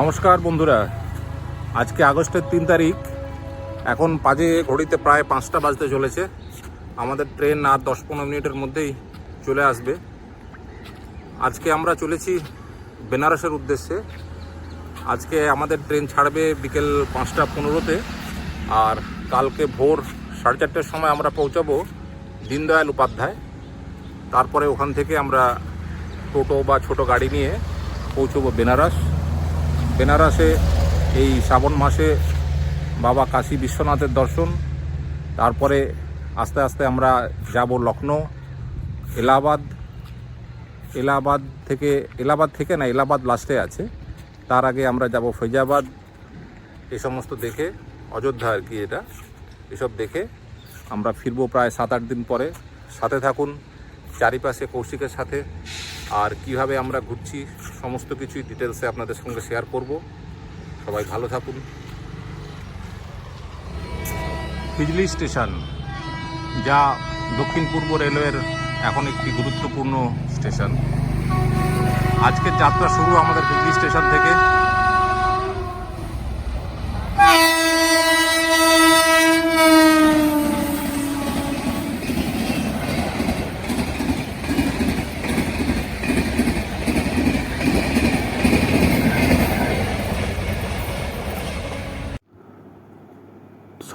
নমস্কার বন্ধুরা। আজকে আগস্টের তিন তারিখ। এখন বাজে ঘড়িতে প্রায় পাঁচটা বাজতে চলেছে। আমাদের ট্রেন আর দশ পনেরো মিনিটের মধ্যেই চলে আসবে। আজকে আমরা চলেছি বেনারসের উদ্দেশ্যে। আজকে আমাদের ট্রেন ছাড়বে বিকেল পাঁচটা পনেরোতে। আর কালকে ভোর সাড়ে চারটের সময় আমরা পৌঁছাবো দীনদয়াল উপাধ্যায়। তারপরে ওখান থেকে আমরা টোটো বা ছোট গাড়ি নিয়ে পৌঁছবো বেনারস। বেনারসে এই শ্রাবণ মাসে বাবা কাশী বিশ্বনাথের দর্শন, তারপরে আস্তে আস্তে আমরা যাব লখনৌ এলাহাবাদ এলাহাবাদ থেকে এলাহাবাদ থেকে না, এলাহাবাদ লাস্টে আছে। তার আগে আমরা যাব ফৈজাবাদ। এই সমস্ত দেখে, অযোধ্যা আর কি এটা, এসব দেখে আমরা ফিরবো প্রায় সাত আট দিন পরে। সাথে থাকুন, চারিপাশে কৌশিকের সাথে। আর কীভাবে আমরা ঘুরছি সমস্ত কিছুই ডিটেলসে আপনাদের সঙ্গে শেয়ার করব। সবাই ভালো থাকুন। হিজলি স্টেশন, যা দক্ষিণ পূর্ব রেলওয়ের এখন একটি গুরুত্বপূর্ণ স্টেশন। আজকের যাত্রা শুরু আমাদের হিজলি স্টেশন থেকে।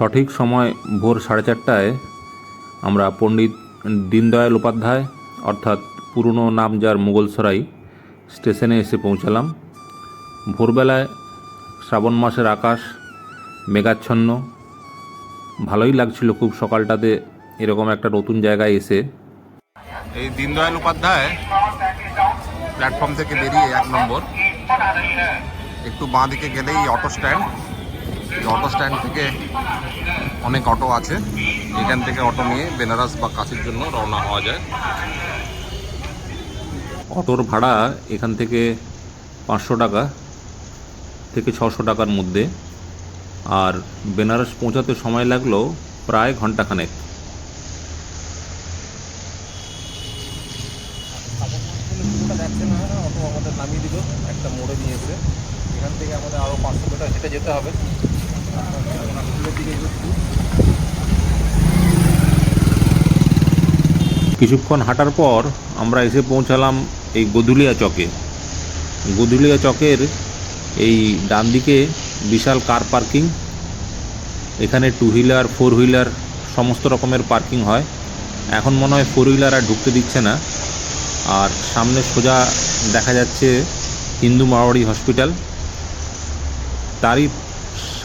সঠিক সময় ভোর সাড়ে চারটায় আমরা পণ্ডিত দীনদয়াল উপাধ্যায়, অর্থাৎ পুরনো নাম যার মুঘলসরাই স্টেশনে এসে পৌঁছালাম। ভোরবেলায় শ্রাবণ মাসের আকাশ মেঘাচ্ছন্ন। ভালোই লাগছিল খুব সকালটাতে এরকম একটা নতুন জায়গায় এসে। এই দীনদয়াল উপাধ্যায় প্ল্যাটফর্ম থেকে বেরিয়ে এক নম্বর। একটু বাঁ দিকে গেলেই অটো স্ট্যান্ড। অটো স্ট্যান্ড থেকে অনেক অটো আছে। এখান থেকে অটো নিয়ে বেনারস বা কাশির জন্য রওনা হওয়া যায়। অটোর ভাড়া এখান থেকে পাঁচশো টাকা থেকে ছশো টাকার মধ্যে। আর বেনারস পৌঁছাতে সময় লাগল প্রায় ঘন্টাখানেক। পুরোটা যাচ্ছে না অটো আমাদের নামিয়ে দিল একটা মোড়ে নিয়ে এসে এখান থেকে আমাদের আরও পাঁচশো মিটার হেঁটে যেতে হবে। কিছুক্ষণ হাঁটার পর আমরা এসে পৌঁছালাম এই গদুলিয়া চকে। গদুলিয়া চকের এই ডান দিকে বিশাল কার পার্কিং এখানে টু হুইলার ফোর হুইলার সমস্ত রকমের পার্কিং হয়। এখন মনে হয় ফোর হুইলার আর ঢুকতে দিচ্ছে না। আর সামনে সোজা দেখা যাচ্ছে হিন্দু মারোয়াড়ি হসপিটাল তারই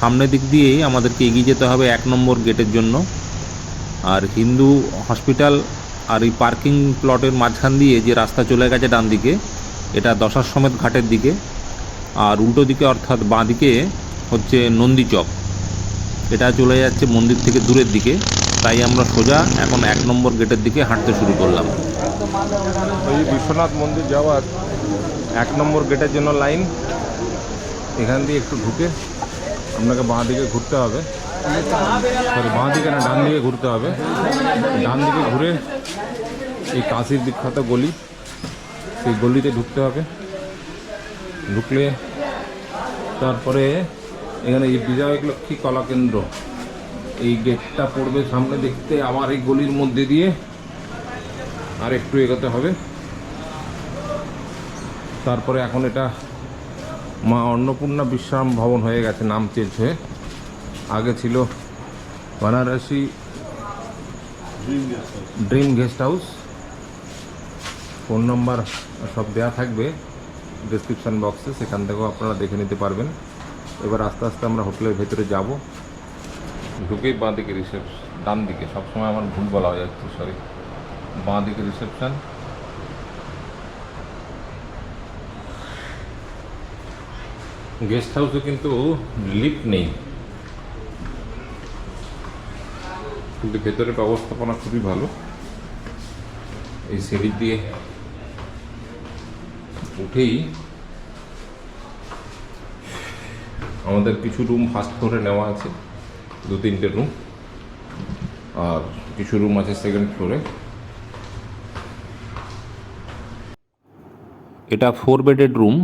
সামনের দিক দিয়েই আমাদেরকে এগিয়ে যেতে হবে এক নম্বর গেটের জন্য। আর হিন্দু হসপিটাল আর এই পার্কিং প্লটের মাঝখান দিয়ে যে রাস্তা চলে গেছে ডান দিকে, এটা দশার সমেত ঘাটের দিকে। আর উল্টো দিকে অর্থাৎ বাঁ দিকে হচ্ছে নন্দী চক। এটা চলে যাচ্ছে মন্দির থেকে দূরের দিকে। তাই আমরা সোজা এখন এক নম্বর গেটের দিকে হাঁটতে শুরু করলাম। ওই বিশ্বনাথ মন্দির যাওয়ার এক নম্বর গেটের জন্য লাইন। এখান দিয়ে একটু ঢুকে আপনাকে বাঁ দিকে ঘুরতে হবে। সরি বাঁ দিকে না, ডান দিকে ঘুরতে হবে। ডান দিকে ঘুরে এই কাশির বিখ্যাত গলি, সেই গলিতে ঢুকতে হবে। ঢুকলে তারপরে এখানে এই বিজয় লক্ষ্মী কলা কেন্দ্র এই গেটটা পড়বে সামনে দেখতে, আবার এই গলির মধ্যে দিয়ে আর একটু এগোতে হবে। তারপরে এখন এটা মা অন্নপূর্ণা বিশ্রাম ভবন হয়ে গেছে, নাম চেঞ্জ হয়ে আগে ছিল Banarasi dream guest house. Phone number সব দেওয়া থাকবে ডিসক্রিপশান বক্সে, সেখান থেকেও আপনারা দেখে নিতে পারবেন। এবার আস্তে আস্তে আমরা হোটেলের ভেতরে যাব। ঢুকেই বাঁ দিকে রিসেপশন ডান দিকে, সবসময় আমার ভুল বলা হয়ে যাচ্ছে সরি বাঁ দিকে রিসেপশন। গেস্ট হাউসে কিন্তু লিফট নেই। কিন্তু ভেতরে ব্যবস্থাপনা খুবই ভালো। এই সিঁড়ি দিয়ে উঠেই আমাদের কিছু রুম ফার্স্ট ফ্লোরে নেওয়া আছে, দু তিনটে রুম। আর কিছু রুম আছে সেকেন্ড ফ্লোরে। এটা ফোর বেডেড রুম।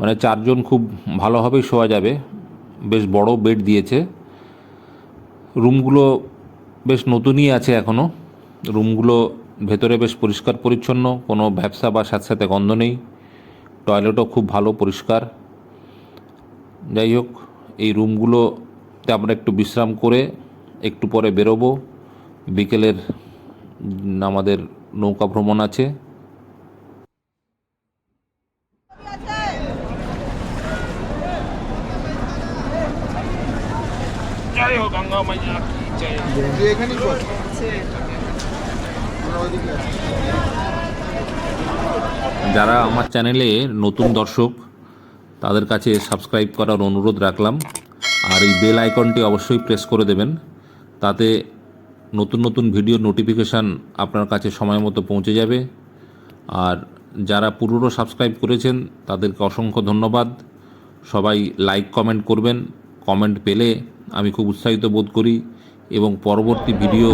মানে চারজন খুব ভালোভাবেই শোয়া যাবে। বেশ বড় বেড দিয়েছে। রুমগুলো বেশ নতুনই আছে এখনও রুমগুলো ভেতরে বেশ পরিষ্কার পরিচ্ছন্ন, কোনো ব্যবসা বা স্যাঁতস্যাঁতে গন্ধ নেই। টয়লেটও খুব ভালো, পরিষ্কার। যাই হোক, এই রুমগুলোতে আমরা একটু বিশ্রাম করে একটু পরে বেরোবো। বিকেলের আমাদের নৌকা ভ্রমণ আছে। যারা আমার চ্যানেলে নতুন দর্শক, তাদের কাছে সাবস্ক্রাইব করার অনুরোধ রাখলাম। আর এই বেল আইকনটি অবশ্যই প্রেস করে দেবেন। তাতে নতুন নতুন ভিডিও নোটিফিকেশান আপনার কাছে সময় মতো পৌঁছে যাবে। আর যারা পুরনো সাবস্ক্রাইব করেছেন, তাদেরকে অসংখ্য ধন্যবাদ। সবাই লাইক কমেন্ট করবেন। কমেন্ট পেলে আমি খুব উৎসাহিত বোধ করি এবং পরবর্তী ভিডিও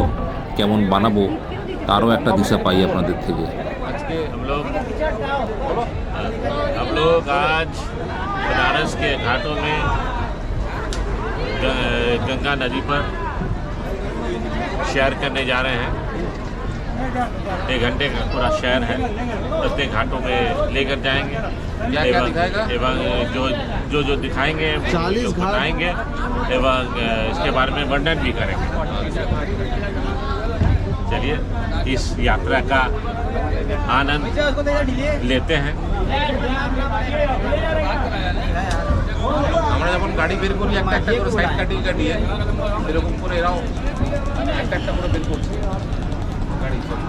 কেমন বানাবো তারও একটা দিশা পাই আপনাদের থেকে हम लोग हम लोग आज बनारस के घाटों में ग- गंगा नदी पर शहर करने जा रहे हैं एक घंटे का पूरा शहर है प्रत्येक घाटों में लेकर जाएंगे क्या क्या दिखाएगा? एवं जो जो जो दिखाएंगे चालीस जो घाट। बताएंगे एवं अ, इसके बारे में वर्णन भी करेंगे चलिए इस यात्रा का आनंद लेते हैं আমরা যখন গাড়ি বের করি একটা একটা করে সাইড কাটিয়ে কাটিয়ে এরকম করে এরাও একটা একটা করে বের করছে গাড়ি সব।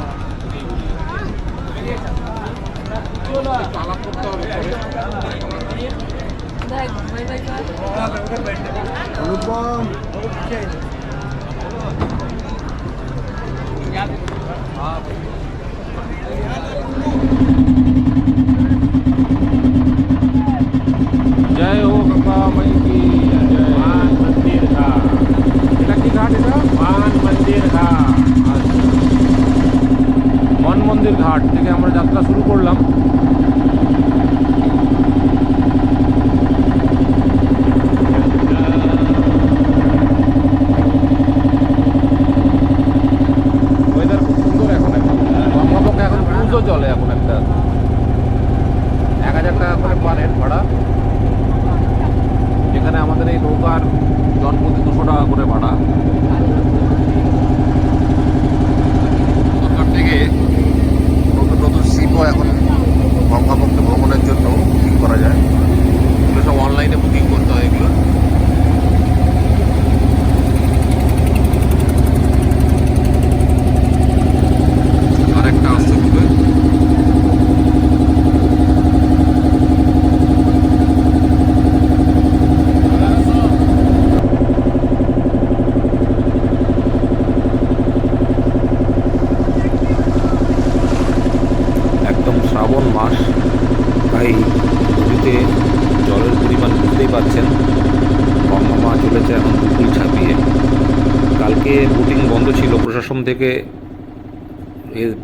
একটু আলাপ করতে হবে পরে। অনুপম জয় হো গঙ্গা মাই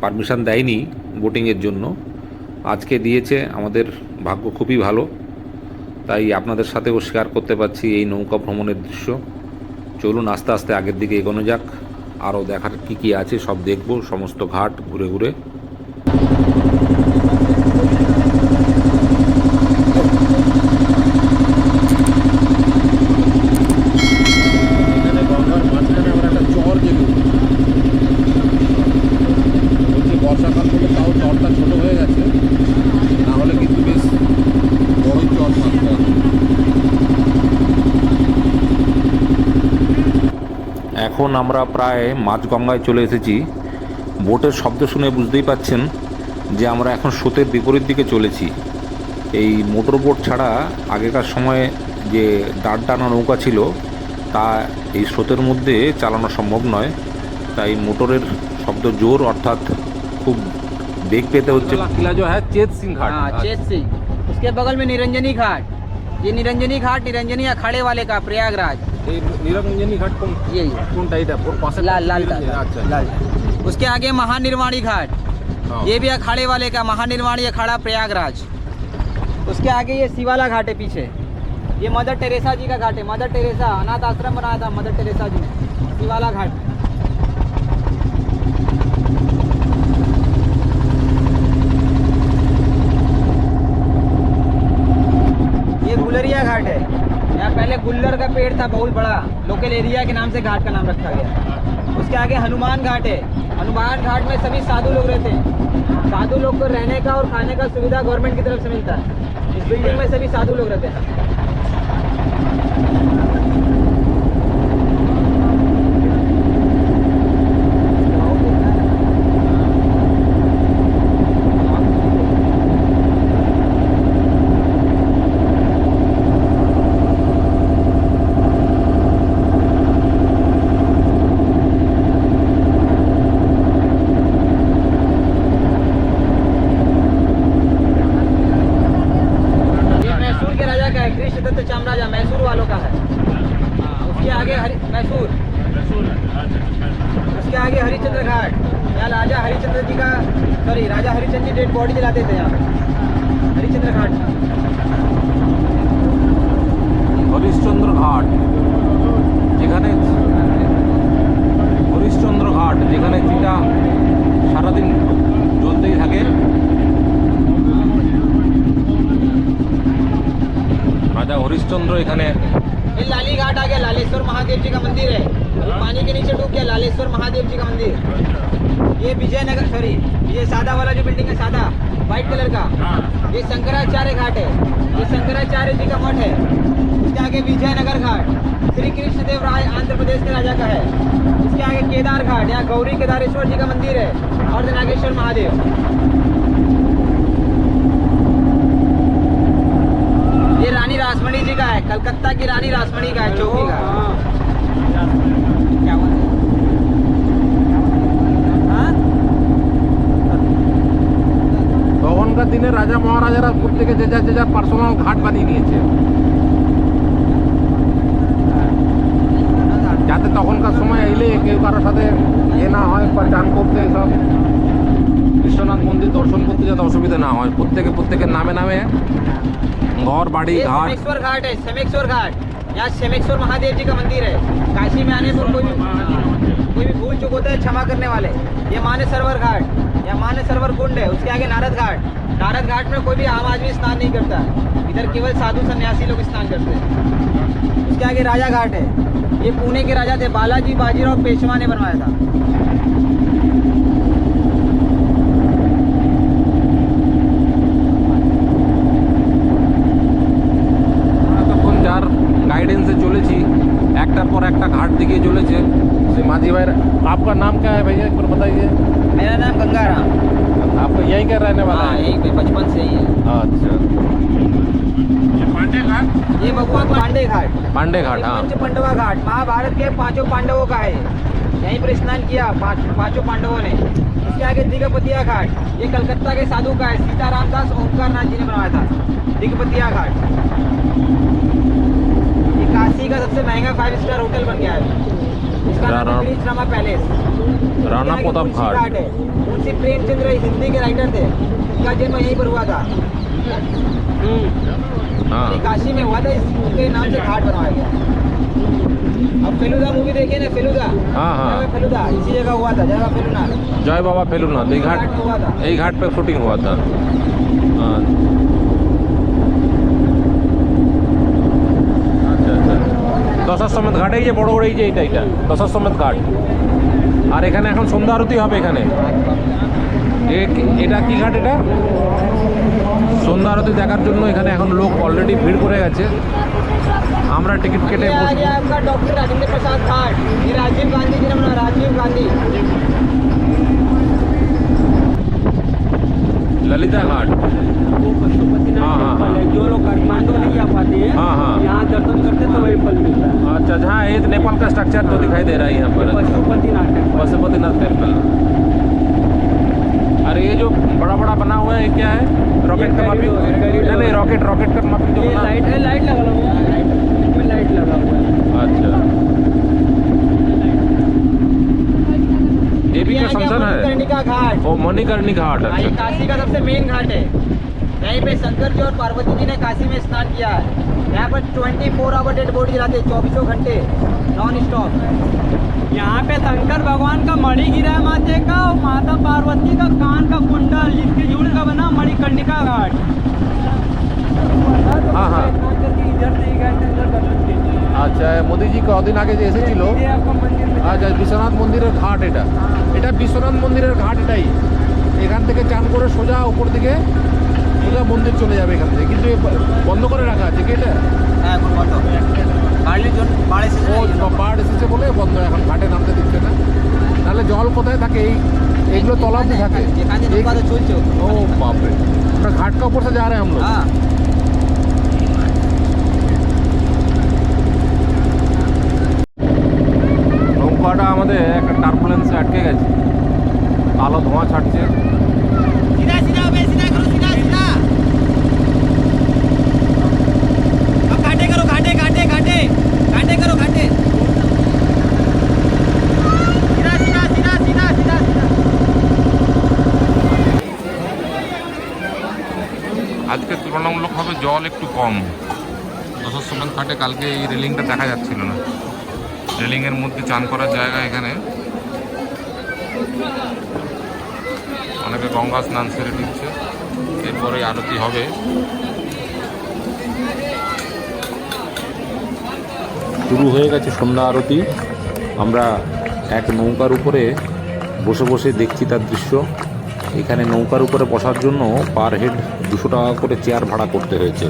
পারমিশন দেয়নি বোটিংয়ের জন্য। আজকে দিয়েছে, আমাদের ভাগ্য খুবই ভালো। তাই আপনাদের সাথেও শেয়ার করতে পারছি এই নৌকা ভ্রমণের দৃশ্য। চলুন আস্তে আস্তে আগের দিকে এগোনো যাক। আরও দেখার কি কি আছে সব দেখব, সমস্ত ঘাট ঘুরে ঘুরে এখানে গঙ্গার মাঝখানে আমরা একটা চর জেগে উঠি। বর্ষাকাল বলে তাও চরটা ছোট হয়ে গেছে। না হলে কিন্তু বেশ চর থাকতো এখন আমরা প্রায় মাঝগঙ্গায় চলে এসেছি। বোটের শব্দ শুনে বুঝতেই পাচ্ছেন যে আমরা এখন স্রোতের বিপরীত দিকে চলেছি। এই মোটর বোট ছাড়া আগেকার সময়ে যে দাঁড় টানা নৌকা ছিল, তা এই স্রোতের মধ্যে চালানো সম্ভব নয়। তাই মোটরের শব্দ জোর, অর্থাৎ খুব বেগ পেতে হচ্ছে কিলা जो है चेत सिंह हाँ चेत सिंह उसके बगल में निरंजनी घाट ये निरंजनी घाट निरंजनी अखाड़े वाले का प्रयागराज এই নিরঞ্জনী ঘাট কোন ये কোনটা এটা ওর পাশে लाल लाल আচ্ছা लाल उसके आगे महानिर्वाणी घाट हाँ। ये भी अखाड़े वाले का महानिर्वाणी अखाड़ा प्रयागराज उसके आगे ये शिवाला घाट है पीछे ये मदर टेरेसा जी का घाट है मदर टेरेसा अनाथ आश्रम बनाया था मदर टेरेसा जी ने शिवाला घाट पहले गुल्लर का पेड़ था, बहुत बड़ा। लोकल एरिया के नाम से घाट का नाम रखा गया। उसके आगे हनुमान घाट है। हनुमान घाट में सभी साधु लोग रहते हैं। साधु लोग को रहने का और खाने का सुविधा गवर्नमेंट की तरफ़ से मिलता है। इस बिल्डिंग में सभी साधु लोग रहते हैं। সারাদিন জ্বলতেই থাকে রাজা হরিশ্চন্দ্র এখানে ये लाली घाट आ गया लालेश्वर महादेव जी का मंदिर है अभी पानी के नीचे डूब गया लालेश्वर महादेव जी का मंदिर ये विजयनगर सॉरी ये सादा वाला जो बिल्डिंग है सादा व्हाइट कलर का ये शंकराचार्य घाट है ये शंकराचार्य जी का मठ है इसके आगे विजयनगर घाट श्री कृष्ण देव राय आंध्र प्रदेश के राजा का है इसके आगे केदार घाट यहाँ गौरी केदारेश्वर जी का मंदिर है और नागेश्वर महादेव ये रानी रासमणी जी का है कलकत्ता की रानी रासमणी का है चौकी का क्या हुआ? हाँ? তখনকার দিনে রাজা মহারাজারা প্রত্যেকে যে যার যে যার পার্সোনাল ঘাট বানিয়ে নিয়েছে যাতে তখনকার সময় এলে কেউ কারোর সাথে এ না হয় বা চান করতে সব বিশ্বনাথ মন্দির দর্শন করতে যাতে অসুবিধা না হয় প্রত্যেকে প্রত্যেকের নামে নামে ঘর বাড়ি ये ঘাট समेश्वर घाट है समेश्वर घाट यहाँ समेश्वर महादेव जी का मंदिर है काशी में आने पर कोई कोई भी भूल चुक होता है क्षमा करने वाले। ये माने सरवर घाट, या माने सरवर कुंड है, उसके आगे नारद घाट। नारद घाट में कोई भी आम आदमी स्नान नहीं करता। इधर केवल साधु सन्यासी लोग स्नान करते हैं। उसके आगे राजा घाट है। ये पुणे के राजा थे, बालाजी बाजीराव पेशवा ने बनवाया था। आप रहने वाला हाँ है। यही पे बचपन से ही है। अच्छा। ये बकुआ पांडे घाट। पांडे घाट हाँ। पांडवा घाट। महाभारत के पाँचों पांडवों का है। यहीं पर स्नान किया पाँच पाँचों पांडवों ने। इसके आगे दिगपतिया घाट। ये कलकत्ता के साधु का है। सीताराम दास ओमकार नाथ जी ने बनवाया था। दिगपतिया घाट। ये काशी का सबसे महँगा फाइव स्टार होटल बन गया है। राणा पैलेस। प्रताप घाट। मुंशी प्रेमचंद्र हिंदी के राइटर थे। उनका जन्म यहीं पर हुआ था। हम्म। हाँ। काशी में हुआ था इसके नाम से घाट बनवाया गया। अब फेलुदा मूवी देखिए ना फेलुदा। हाँ हाँ। फेलुदा इसी जगह हुआ था जय बाबा फेलुनाथ जय बाबा फेलुना घाट हुआ था। यही घाट पर शूटिंग हुआ था। দশাশ্বমেধ ঘাট এই যে বড় বড় এই যে এটা এটা সমেত ঘাট। আর এখানে এখন সন্ধ্যা আরতি হবে এখানে। এটা কি ঘাট এটা? সন্ধ্যা আরতি দেখার জন্য এখানে এখন লোক অলরেডি ভিড় করে গেছে। আমরা টিকিট কেটে রাজীব গান্ধী রাজীব গান্ধী। ललिता घाट। हाँ, हाँ, जो लोग काठमांडू नहीं आ पाते हैं हाँ, हाँ। यहाँ दर्शन करते तो वही फल मिलता है। अच्छा हाँ ये तो नेपाल का स्ट्रक्चर तो दिखाई दे रहा है यहाँ पर। पशुपतिनाथ टेंपल। पशुपतिनाथ टेंपल। अरे ये जो बड़ा बड़ा बना हुआ है क्या है? रॉकेट का माफ़ी नहीं नहीं रॉकेट रॉकेट का माफ़ी जो लाइट है लाइट लगा हुआ है लाइट लगा हुआ है। अच्छा। ये भी ये गया फ़ंक्शन है? ओ मणिकर्णी घाट हाँ, अच्छा। काशी का सबसे मेन घाट है। यहीं पे शंकर जी और पार्वती जी ने काशी में स्नान किया है। यहाँ पर 24 फोर आवर डेड बॉडी जलाते चौबीसों घंटे नॉन स्टॉप यहाँ पे शंकर भगवान का मणि गिरा है माथे का और माता पार्वती का कान का कुंडल जिसके जुड़ का बना मणिकर्णिका घाट। हाँ हाँ। আচ্ছা মোদিজি কদিন আগে যে এসেছিল? আচ্ছা বিশ্বনাথ মন্দিরের ঘাট এটা। এটা বিশ্বনাথ মন্দিরের ঘাট এটাই। এখান থেকে চান করে সোজা উপর দিকে সোজা মন্দির চলে যাবে এখান থেকে। কিন্তু বন্ধ করে রাখা আছে কি এটা? হ্যাঁ বাড় এসেছে বলে বন্ধ এখন ঘাটে নামতে দিচ্ছে না। তাহলে জল কোথায় থাকে? এই এইগুলো তলাতে থাকে। ও বাপরে। ঘাটকা উপর সাথে যা রে আমরা। মধ্যে একটা টার্পুলেন্সে আটকে গেছে। কালো ধোঁয়া ছাড়ছে। আজকে তুলনামূলকভাবে জল একটু কম। দশ সময় ঘাটে কালকে এই রেলিংটা দেখা যাচ্ছিল না। রেলিংয়ের মধ্যে চান করার জায়গা এখানে। অনেকে গঙ্গা স্নান সেরে নিচ্ছে। এরপরে আরতি হবে। শুরু হয়ে গেছে সন্ধ্যা আরতি। আমরা এক নৌকার উপরে বসে বসে দেখছি তার দৃশ্য। এখানে নৌকার উপরে বসার জন্য পার হেড দুশো টাকা করে চেয়ার ভাড়া করতে হয়েছে।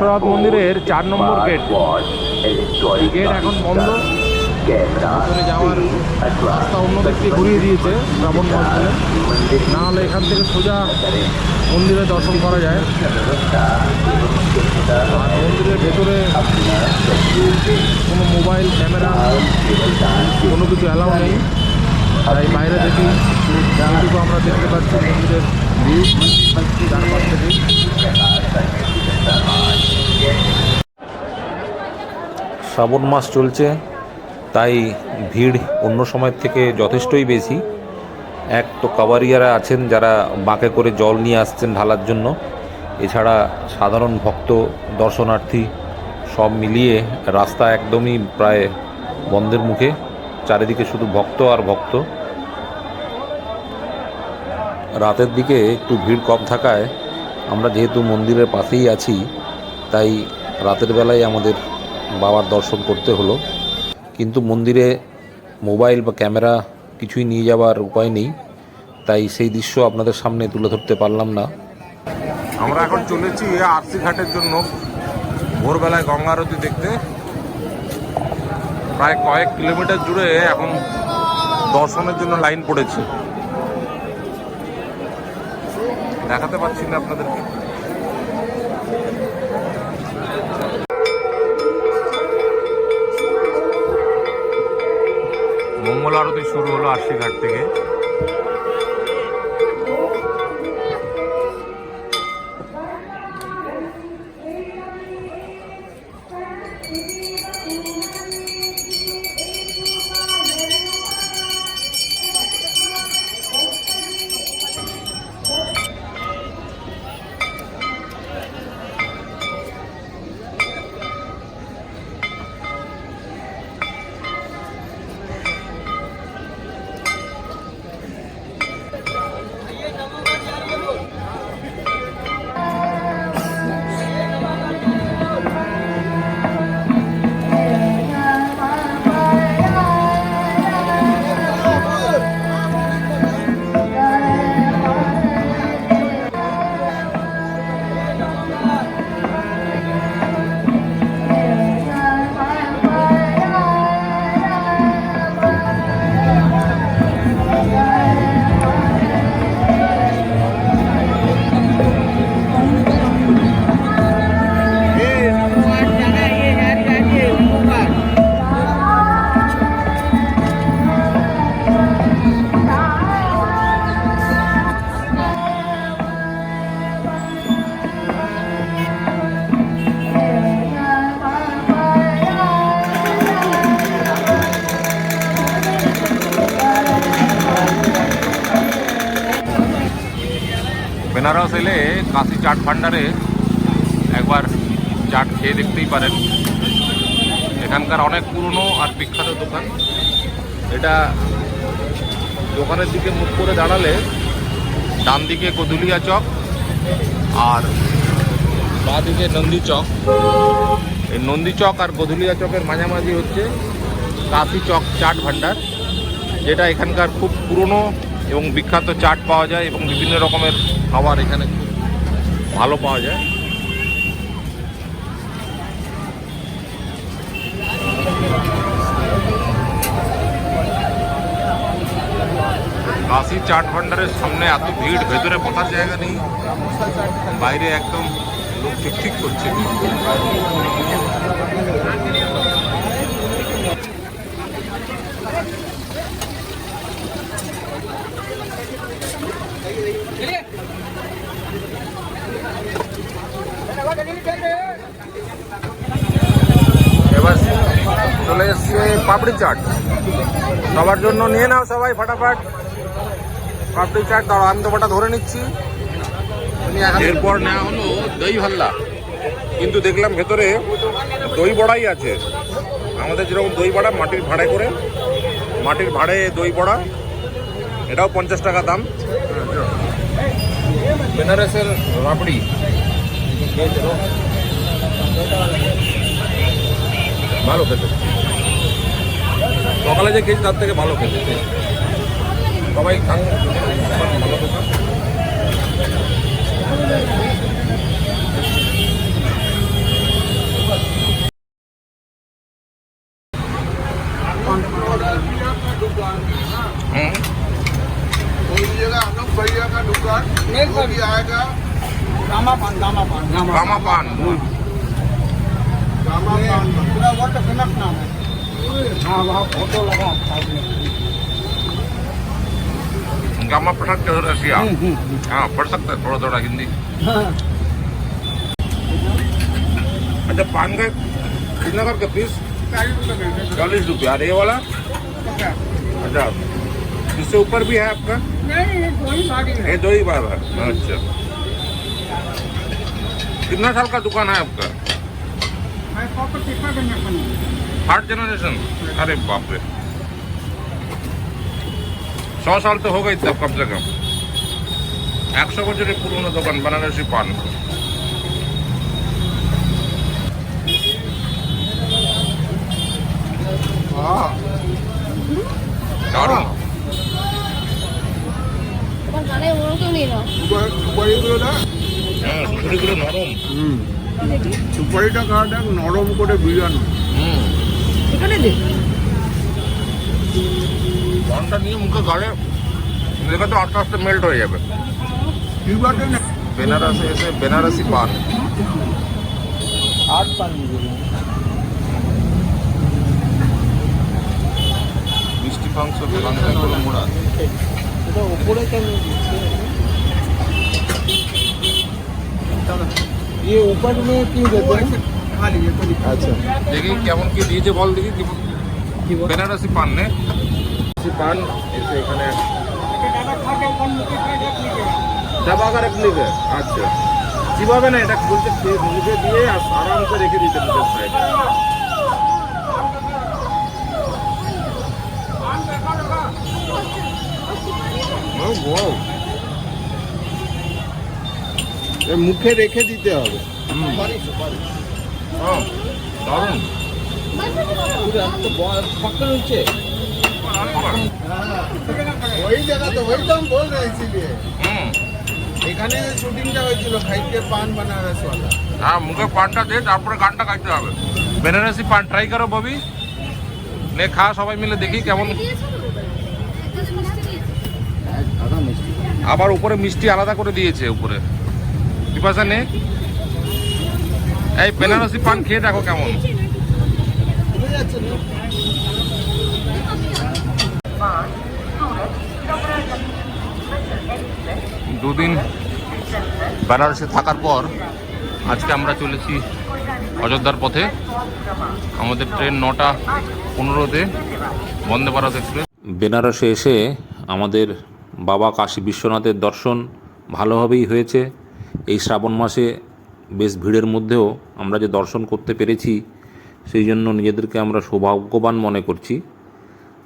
বিশ্বনাথ মন্দিরের চার নম্বর গেট গেট এখন বন্ধ। ভিতরে যাওয়ার রাস্তা অন্য দিক ঘুরিয়ে দিয়েছে মাস বলে না হলে এখান থেকে সোজা মন্দিরে দর্শন করা যায়। আর মন্দিরের ভেতরে কোনো মোবাইল, ক্যামেরা, কোনো কিছু অ্যালাউ নেই। তাই বাইরে দেখি। যেটুকু আমরা দেখতে পাচ্ছি মন্দিরের ভিউ। চারপাশ থেকে। শ্রাবণ মাস চলছে, তাই ভিড় অন্য সময়ের থেকে যথেষ্টই বেশি। এক তো কাবারিয়ারা আছেন যারা বাঁকে করে জল নিয়ে আসছেন ঢালার জন্য। এছাড়া সাধারণ ভক্ত, দর্শনার্থী সব মিলিয়ে রাস্তা একদমই প্রায় বন্ধের মুখে। চারিদিকে শুধু ভক্ত আর ভক্ত। রাতের দিকে একটু ভিড় কম থাকায় আমরা যেহেতু মন্দিরের পাশেই আছি, তাই রাতের বেলায় আমাদের বাবার দর্শন করতে হলো। কিন্তু মন্দিরে মোবাইল বা ক্যামেরা কিছুই নিয়ে যাওয়ার উপায় নেই, তাই সেই দৃশ্য আপনাদের সামনে তুলে ধরতে পারলাম না। আমরা এখন চলেছি আরসি ঘাটের জন্য, ভোরবেলায় গঙ্গা আরতি দেখতে। প্রায় কয়েক কিলোমিটার জুড়ে এখন দর্শনের জন্য লাইন পড়েছে। দেখাতে পারছি না আপনাদেরকে। মঙ্গল আরতি শুরু হলো আশিঘাট ঘাট থেকে। বেনারস এলে কাশি চাট ভান্ডারে একবার চাট খেয়ে দেখতেই পারেন। এখানকার অনেক পুরনো আর বিখ্যাত দোকান। এটা দোকানের দিকে মুখ করে দাঁড়ালে ডান দিকে কদুলিয়া চক আর বাঁ দিকে নন্দী চক। এই নন্দী চক আর গধুলিয়া চকের মাঝামাঝি হচ্ছে কাশি চক চাট ভান্ডার যেটা এখানকার খুব পুরনো এবং বিখ্যাত চাট পাওয়া যায় এবং বিভিন্ন রকমের খাবার এখানে খুব ভালো পাওয়া যায়। কাশি চাট ভান্ডারের সামনে এত ভিড়, ভেতরে বসার জায়গা নেই। বাইরে একদম লোক ঠিক ঠিক করছে। এবার চলে এসছে পাপড়ি চাট। সবার জন্য নিয়ে নাও সবাই ফাটাফাট। পাপড়ি চাট, দাঁড়াও, আমি তোমারটা ধরে নিচ্ছি। এরপর নেওয়া হলো দই ভাল্লা। কিন্তু দেখলাম ভেতরে দই বড়াই আছে। আমাদের যেরকম দই বড়া, মাটির ভাড়ে করে, মাটির ভাড়ে দই বড়া। এটাও পঞ্চাশ টাকা দাম। বেনারসের রাবড়ি ভালো খেতে। সকালে যে খেয়েছি, তার থেকে ভালো খেতে। সবাই খান ভালো দোকান गामा पान गामा पान गामा पान पूरा वर्ल्ड फ़ेमस नाम है हाँ वहाँ फ़ोटो लगा गामा पढ़ सकते हो रसिया हाँ पढ़ सकते हैं थोड़ा थोड़ा हिंदी अच्छा पान का कितना करके पीस चालीस रुपया अरे ये वाला अच्छा इससे ऊपर भी है आपका नहीं ये दो ही बार है अच्छा कितना साल का दुकान है आपका थर्ड जनरेशन अरे बाप रे सौ साल तो हो गई तब कम से कम একশো বছরের পুরনো দোকান বেনারসি পান हाँ দারুণ তোমার গানে ওরও কেউ নেই না সুপারি সুপারিগুলো না হ্যাঁ ভিতরেগুলো নরম। সুপারিটা খাওয়াটা নরম করে ভিজানো। হুম। এখানে দে। ঘণ্টা নিয়ে মুখে গালে মেঘে তো আস্তে আস্তে মেল্ট হয়ে যাবে। বেনারসে এসে বেনারসি পান। আট পান মিষ্টি মাংস এটা ওপরে কেন ये ऊपर में क्यों देते हैं खा लीजिए कोई दिक्कत अच्छा দেখি কেমন কি দিয়েছে বল দেখি কি কি বল? বেনারসি পান নে বেনারসি পান এসে এখানে চাপা করে লিখে আচ্ছা কিভাবে না এটা বলতে খেয়ে- মুখে দিয়ে আস- আরামসে রেখে দিতে মুখের সাইডে ও wow, মুখে রেখে দিতে হবে। দারুণ। এখানে পান হ্যাঁ পানটা দে তারপরে গানটা গাইতে হবে। বেনারসি পান ট্রাই করো ববি। খা সবাই মিলে দেখি কেমন। আবার উপরে মিষ্টি আলাদা করে দিয়েছে উপরে। পিপাসা নে এই বেনারসি পান খেয়ে দেখো কেমন। দুদিন বেনারসে থাকার পর আজকে আমরা চলেছি অযোধ্যার পথে। আমাদের ট্রেন নটা পনেরোতে, বন্দে ভারত এক্সপ্রেস। বেনারসে এসে আমাদের বাবা কাশী বিশ্বনাথের দর্শন ভালোভাবেই হয়েছে। এই শ্রাবণ মাসে বেশ ভিড়ের মধ্যেও আমরা যে দর্শন করতে পেরেছি, সেই জন্য নিজেদেরকে আমরা সৌভাগ্যবান মনে করছি।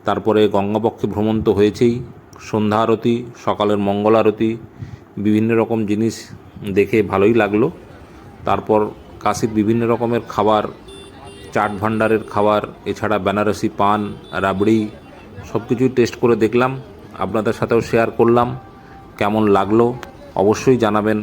তারপরে গঙ্গাপক্ষে ভ্রমণ তো হয়েছেই। সন্ধ্যা আরতি, সকালের মঙ্গল আরতি, বিভিন্ন রকম জিনিস দেখে ভালোই লাগল। তারপর কাশির বিভিন্ন রকমের খাবার, চাট ভাণ্ডারের খাবার, এছাড়া বেনারসি পান, রাবড়ি সব কিছুই টেস্ট করে দেখলাম। আপনাদের সাথেও শেয়ার করলাম। কেমন লাগল? অবশ্যই জানাবেন।